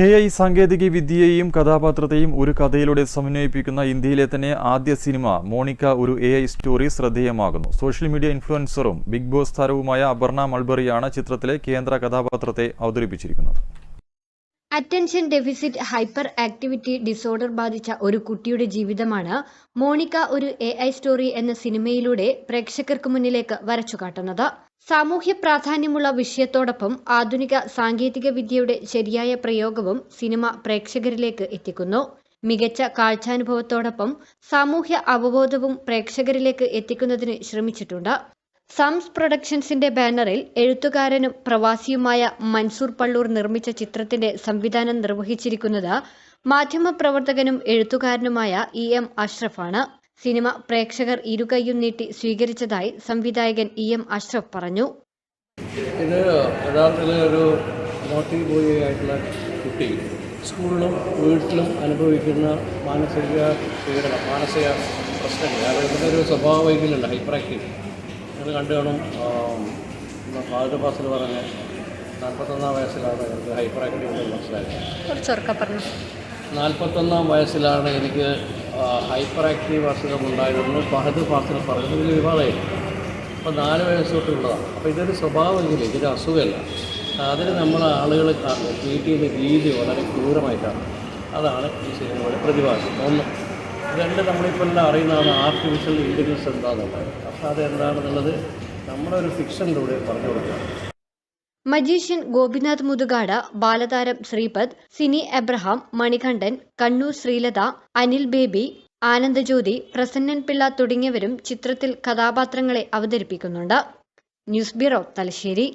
A I സാങ്കേതിക വിദ്യയെയും കഥാപാത്രത്തെയും ഒരു കഥയിലൂടെ സമന്വയിപ്പിക്കുന്ന ഇന്ത്യയിലെ തന്നെ ആദ്യ സിനിമ മോണിക്ക ഒരു എ ഐ സ്റ്റോറി ശ്രദ്ധേയമാകുന്നു. സോഷ്യൽ മീഡിയ ഇൻഫ്ലുവൻസറും ബിഗ് ബോസ് താരവുമായ അപർണ മൾബറിയാണ് ചിത്രത്തിലെ കേന്ദ്ര കഥാപാത്രത്തെ അവതരിപ്പിച്ചിരിക്കുന്നത്. Attention deficit hyperactivity disorder ബാധിച്ച ഒരു കുട്ടിയുടെ ജീവിതമാണ് മോണിക്ക ഒരു എ ഐ സ്റ്റോറി എന്ന സിനിമയിലൂടെ പ്രേക്ഷകർക്ക് മുന്നിലേക്ക് വരച്ചു കാട്ടുന്നത്. സാമൂഹ്യ പ്രാധാന്യമുള്ള വിഷയത്തോടൊപ്പം ആധുനിക സാങ്കേതിക വിദ്യയുടെ ശരിയായ പ്രയോഗവും സിനിമ പ്രേക്ഷകരിലേക്ക് എത്തിക്കുന്നു. മികച്ച കാഴ്ചാനുഭവത്തോടൊപ്പം സാമൂഹ്യ അവബോധവും പ്രേക്ഷകരിലേക്ക് എത്തിക്കുന്നതിന് ശ്രമിച്ചിട്ടുണ്ട്. സംസ് പ്രൊഡക്ഷൻസിന്റെ ബാനറിൽ എഴുത്തുകാരനും പ്രവാസിയുമായ മൻസൂർ പള്ളൂർ നിർമ്മിച്ച ചിത്രത്തിന്റെ സംവിധാനം നിർവഹിച്ചിരിക്കുന്നത് മാധ്യമപ്രവർത്തകനും എഴുത്തുകാരനുമായ ഇ എം അഷ്റഫാണ്. സിനിമ പ്രേക്ഷകർ ഇരുകൈയും നീട്ടി സ്വീകരിച്ചതായി സംവിധായകൻ ഇ എം അഷ്റഫ് പറഞ്ഞു. ഇത് യഥാർത്ഥത്തിൽ ഒരു നോട്ടി ബോയ് ആയിട്ടുള്ള കുട്ടി സ്കൂളിലും വീട്ടിലും അനുഭവിക്കുന്ന മാനസിക പീഡനം മാനസിക പ്രശ്നങ്ങൾ അതായത് ഒരു സ്വഭാവ വൈകല്യമുണ്ട് ഹൈപ്പർ നിങ്ങൾ കണ്ടു കാണും. ഫാദർ ഫാസൽ പറഞ്ഞ നാൽപ്പത്തൊന്നാം വയസ്സിലാണ് എനിക്ക് ഹൈപ്പർ ആക്ടിവിറ്റി മനസ്സിലായത്. പറഞ്ഞു നാൽപ്പത്തൊന്നാം വയസ്സിലാണ് എനിക്ക് ഹൈപ്പർ ആക്റ്റീവ് അസുഖം ഉണ്ടായിരുന്നു ഫഹദ് ഫാസിൽ പറഞ്ഞത് വലിയ വിവാദമായി അപ്പോൾ നാല് വയസ്സ് തൊട്ടുള്ളതാണ് അപ്പോൾ ഇതൊരു സ്വഭാവമെങ്കിലും ഇതൊരു അസുഖമല്ല. അതിന് നമ്മൾ ആളുകൾ ട്രീറ്റ് ചെയ്യുന്ന രീതി വളരെ ക്രൂരമായിട്ടാണ്. അതാണ് ഈ സിനിമയുടെ പ്രതിഭാസം. ഒന്ന് രണ്ട് നമ്മളിപ്പോൾ എല്ലാം അറിയുന്നതാണ് ആർട്ടിഫിഷ്യൽ ഇന്റലിജൻസ് എന്താണെന്നുള്ളത് അപ്പോൾ അതെന്താണെന്നുള്ളത് ഒരു ഫിക്ഷനിലൂടെ പറഞ്ഞു കൊടുക്കുക മജീഷ്യൻ ഗോപിനാഥ് മുതുകാട് ബാലതാരം ശ്രീപദ് സിനി എബ്രഹാം മണികണ്ഠൻ കണ്ണൂർ ശ്രീലത അനിൽ ബേബി ആനന്ദജ്യോതി പ്രസന്നൻ പിള്ള തുടങ്ങിയവരും ചിത്രത്തിൽ കഥാപാത്രങ്ങളെ അവതരിപ്പിക്കുന്നുണ്ട്. News bureau Thalassery.